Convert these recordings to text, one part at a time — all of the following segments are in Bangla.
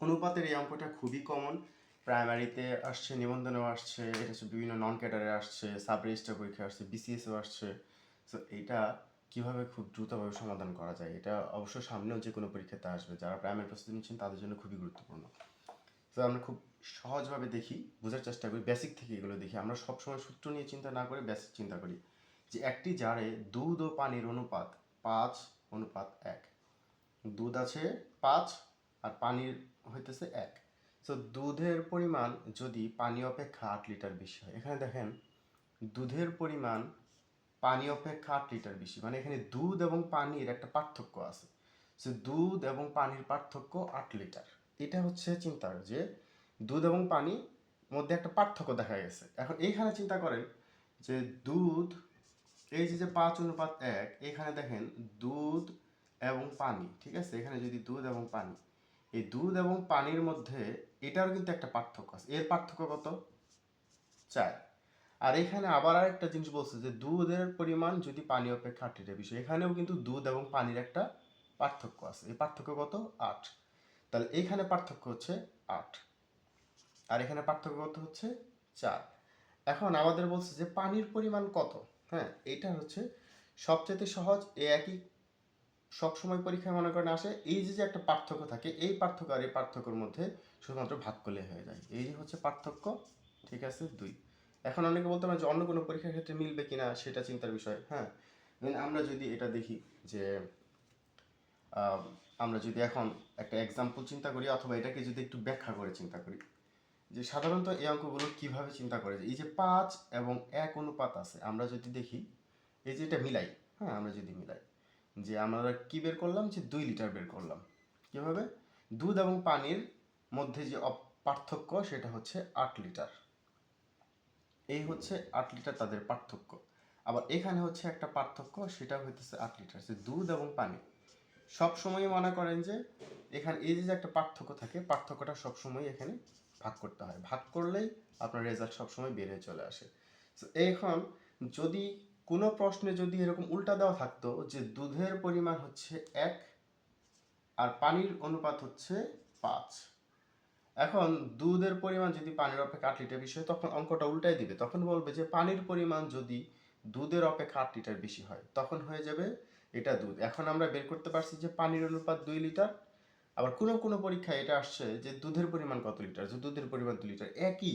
অনুপাতের এই অঙ্কটা খুবই কমন প্রাইমারিতে আসছে, নিবন্ধনেও আসছে, এটা হচ্ছে বিভিন্ন নন ক্যাডারে আসছে সাব রেজিস্টার পরীক্ষা আসছে বিসিএসও আসছে। সো এটা কীভাবে খুব দ্রুতভাবে সমাধান করা যায়, এটা অবশ্য সামনেও যে কোনো পরীক্ষাতে আসবে। যারা প্রাইমারি প্রস্তুতি নিচ্ছেন, তাদের জন্য খুবই গুরুত্বপূর্ণ। তো আমরা খুব সহজভাবে দেখি, বোঝার চেষ্টা করি বেসিক থেকে এগুলো দেখি। আমরা সবসময় সূত্র নিয়ে চিন্তা না করে বেসিক চিন্তা করি, যে একটি জারে দুধ ও পানির অনুপাত পাঁচ, অনুপাত এক। দুধ আছে পাঁচ আর পানির হইতেছে এক। সো দুধের পরিমাণ যদি পানি অপেক্ষা আট লিটার বেশি হয়, এখানে দেখেন দুধের পরিমাণ পানি অপেক্ষা আট লিটার বেশি মানে এখানে দুধ এবং পানির একটা পার্থক্য আছে। সে দুধ এবং পানির পার্থক্য আট লিটার। এটা হচ্ছে চিন্তার যে দুধ এবং পানি মধ্যে একটা পার্থক্য দেখা গেছে। এখন এইখানে চিন্তা করেন যে দুধ, এই যে যে পাঁচ অনুপাত এক, এখানে দেখেন দুধ এবং পানি, ঠিক আছে? এখানে যদি দুধ এবং পানি এই দুধ এবং পানির মধ্যে এটারও কিন্তু একটা পার্থক্য আছে। এর পার্থক্য কত? চার। আর এখানে আবার আরেকটা জিনিস বলছে যে দুধের পরিমাণ যদি পানি অপেক্ষা আট লিটার বেশি এখানেও কিন্তু দুধ এবং পানির একটা পার্থক্য আছে। এই পার্থক্য কত? আট। তাহলে এখানে পার্থক্য হচ্ছে আট। আর এখানে পার্থক্য কত হচ্ছে? চার। এখন আমাদের বলছে যে পানির পরিমাণ কত? হ্যাঁ এটা হচ্ছে সবচেয়ে সহজ, এ একই সবসময় পরীক্ষায় মনে করেন আসে, এই যে যে একটা পার্থক্য থাকে, এই পার্থক্য আর এই পার্থক্যের মধ্যে শুধুমাত্র ভাগ করলে হয়ে যায়। এই যে হচ্ছে পার্থক্য, ঠিক আছে, দুই। এখন অনেকে বলতে পারেন যে অন্য কোনো পরীক্ষার ক্ষেত্রে মিলবে কিনা সেটা চিন্তার বিষয় হ্যাঁ? Then আমরা যদি এটা দেখি যে আমরা যদি এখন একটা এক্সাম্পল চিন্তা করি অথবা এটাকে যদি একটু ব্যাখ্যা করে চিন্তা করি, যে সাধারণত এই অঙ্কগুলো কীভাবে চিন্তা করে এই যে পাঁচ এবং এক অনুপাত আছে, আমরা যদি দেখি, এই যে এটা মিলাই হ্যাঁ আমরা যদি মিলাই যে আমরা কি বের করলাম? যে দুই লিটার বের করলাম। কীভাবে? দুধ এবং পানির মধ্যে যে পার্থক্য সেটা হচ্ছে আট লিটার। এই হচ্ছে আট লিটার তাদের পার্থক্য। আবার এখানে হচ্ছে একটা পার্থক্য, সেটা হইতেছে আট লিটার, যে দুধ এবং পানি। সব সময় মনে করেন যে এখানে এই যে একটা পার্থক্য থাকে, পার্থক্যটা সব সময় এখানে ভাগ করতে হয়। ভাগ করলেই আপনার রেজাল্ট সবসময় বেড়ে চলে আসে। এখন যদি কোনো প্রশ্নে যদি এরকম উল্টা দেওয়া থাকতো যে দুধের পরিমাণ হচ্ছে এক আর পানির অনুপাত হচ্ছে পাঁচ। এখন দুধের পরিমাণ যদি পানির অপেক্ষা আট লিটার বেশি হয়, তখন অঙ্কটা উল্টাই দিবে। তখন বলবে যে পানির পরিমাণ যদি দুধের অপেক্ষা আট লিটার বেশি হয়, তখন হয়ে যাবে এটা দুধ। এখন আমরা বের করতে পারছি যে পানির অনুপাত দুই লিটার, আবার কোনো কোনো পরীক্ষায় এটা আসছে যে দুধের পরিমাণ কত লিটার? দুধের পরিমাণ দু লিটার। একই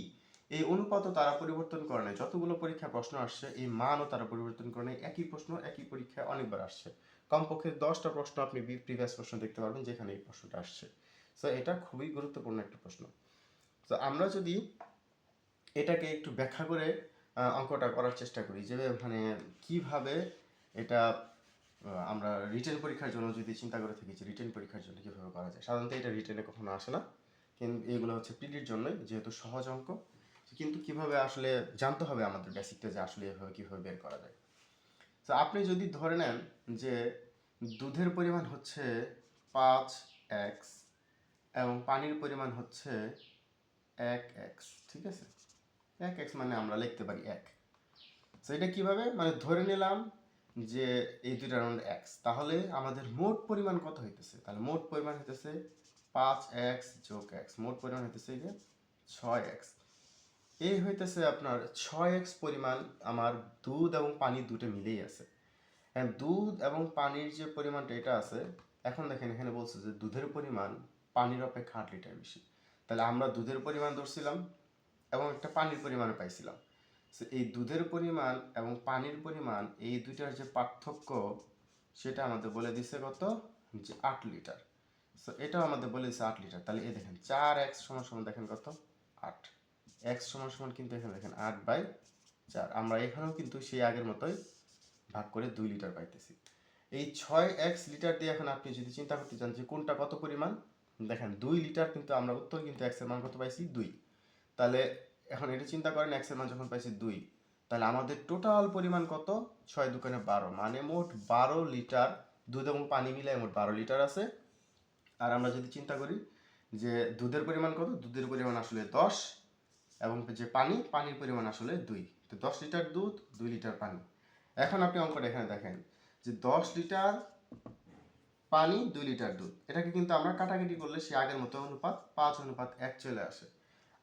এই অনুপাতও তারা পরিবর্তন করে নাই। যতগুলো পরীক্ষা প্রশ্ন আসছে, এই মানও তারা পরিবর্তন করে নাই। একই প্রশ্ন, একই পরীক্ষায় অনেকবার আসছে। কমপক্ষে দশটা প্রশ্ন আপনি প্রিভিয়াস প্রশ্ন দেখতে পারবেন, যেখানে এই প্রশ্নটা আসছে। সো এটা খুবই গুরুত্বপূর্ণ একটা প্রশ্ন। তো আমরা যদি এটাকে একটু ব্যাখ্যা করে অঙ্কটা করার চেষ্টা করি যে মানে কীভাবে এটা আমরা রিটেন পরীক্ষার জন্য যদি চিন্তা করে থাকি যে রিটেন পরীক্ষার জন্য কীভাবে করা যায়। সাধারণত এটা রিটেনে কখনো আসে না। কিন্তু এগুলো হচ্ছে পিডির জন্যই, যেহেতু সহজ অঙ্ক। কিন্তু কীভাবে আসলে জানতে হবে আমাদের বেসিকটা যে আসলে এভাবে কীভাবে বের করা যায়? তো আপনি যদি ধরে নেন যে দুধের পরিমাণ হচ্ছে পাঁচ এক্স এবং পানির পরিমাণ হচ্ছে এক এক্স ঠিক আছে? এক এক্স মানে আমরা লিখতে পারি এক। তো এটা কীভাবে? মানে ধরে নিলাম যে এই দুইটা রাউন্ড এক্স তাহলে আমাদের মোট পরিমাণ কত হইতেছে? তাহলে মোট পরিমাণ হইতেছে পাঁচ এক্স যোগ এক্স মোট পরিমাণ হইতেছে যে ছয় এক্স এই হইতেছে আপনার ছয় এক্স পরিমাণ আমার দুধ এবং পানি দুটো মিলেই আছে। হ্যাঁ দুধ এবং পানির যে পরিমাণটা এটা আছে এখন দেখেন এখানে বলছে যে দুধের পরিমাণ পানির অপেক্ষা আট লিটার বেশি। তাহলে আমরা দুধের পরিমাণ ধরছিলাম এবং একটা পানির পরিমাণও পাইছিলাম। So, এই দুধের পরিমাণ এবং পানির পরিমাণ এই দুইটার যে পার্থক্য সেটা আমাদের বলে দিছে কত? যে আট লিটার। সো এটাও আমাদের বলে দিছে আট লিটার। তাহলে এই দেখেন চার এক্স সমান সমান দেখেন কত? আট। এক্স সমান সমান কিন্তু এখানে দেখেন আট বাই চার। আমরা এখানেও কিন্তু সেই আগের মতোই ভাগ করে দুই লিটার পাইতেছি। এই ছয় এক্স লিটার দিয়ে এখন আপনি যদি চিন্তা করতে চান যে কোনটা কত পরিমাণ, দেখেন দুই লিটার কিন্তু আমরা উত্তর কিন্তু এক্সের মান কত পাইছি? দুই। তাহলে এখন এটা চিন্তা করেন এক্সের মান যখন পাইছি দুই, তাহলে আমাদের টোটাল পরিমাণ কত? ছয় দোকানে বারো। মানে মোট বারো লিটার, দুধ এবং পানি মিলে মোট বারো লিটার আছে। আর আমরা যদি চিন্তা করি যে দুধের পরিমাণ কত? দুধের পরিমাণ আসলে দশ। এবং যে পানি, পানির পরিমাণ আসলে দুই। তো দশ লিটার দুধ, দুই লিটার পানি। এখন আপনি অঙ্কটা এখানে দেখেন যে দশ লিটার পানি, দুই লিটার দুধ। এটাকে কিন্তু আমরা কাটাকাটি করলে সে আগের মতো অনুপাত, পাঁচ অনুপাত এক চলে আসে।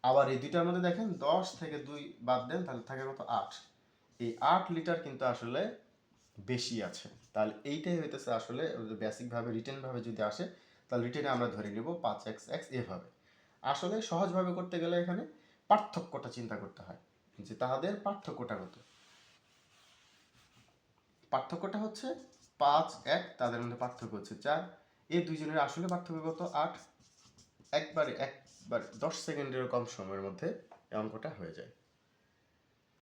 আবার এই দুইটার মধ্যে দেখেন দশ থেকে দুই বাদ দেন, তাহলে থাকে কত আট। এই আট লিটার কিন্তু আসলে বেশি আছে। তাহলে এইটাই হইতেছে আসলে বেসিকভাবে রিটেনভাবে যদি আসে, তাহলে রিটেনে আমরা ধরে নিব পাঁচ এক্স এক্স এভাবে। আসলে সহজভাবে করতে গেলে এখানে পার্থক্যটা চিন্তা করতে হয় যে তাহাদের পার্থক্যটা কত? পার্থক্যটা হচ্ছে পাঁচ, এক, তাদের মধ্যে পার্থক্য হচ্ছে চার। এই দুইজনের আসলে পার্থক্য কত? আট। একবারে, একবার দশ সেকেন্ডেরও কম সময়ের মধ্যে এই অঙ্কটা হয়ে যায়।